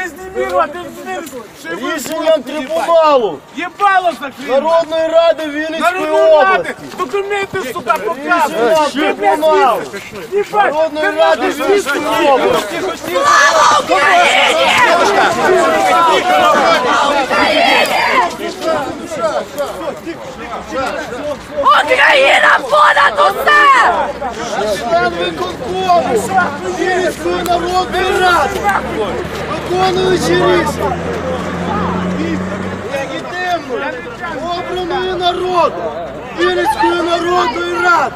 Ти зніміла, ти зніміла. Рішенням трибуналу Єбало закрили. Народної ради Вінницької Народної ради. області. Документи сюди Рішенням показуй. трибуналу Єбать, Народної ти ради нахуй Вінницької області. Україна понад усе! Член виконкому Вінницької народної ради, виконуючи рішення. Легітимно обраної народу Вінницької народної ради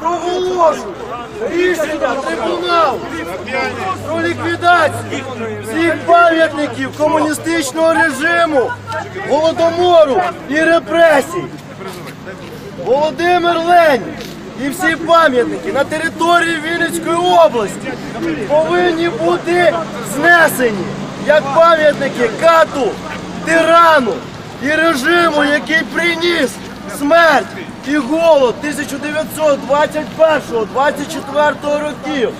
проголошую рішення трибуналу про ліквідацію всіх пам'ятників комуністичного режиму, голодомору і репресій. Володимир Ленін і всі пам'ятники на території Вінницької області повинні бути знесені як пам'ятники кату, тирану і режиму, який приніс смерть і голод 1921-24 років,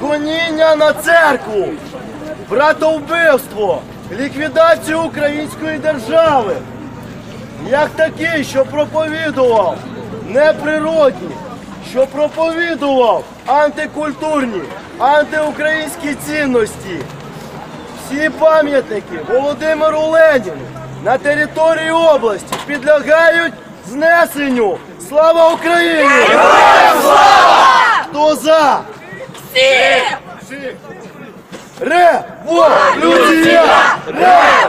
гоніння на церкву, братовбивство, ліквідацію української держави як такий, що проповідував неприродні, що проповідував антикультурні, антиукраїнські цінності. Всі пам'ятники Володимиру Леніну на території області підлягають знесенню. Слава Україні! Хто за? Всі! Революція! Революція!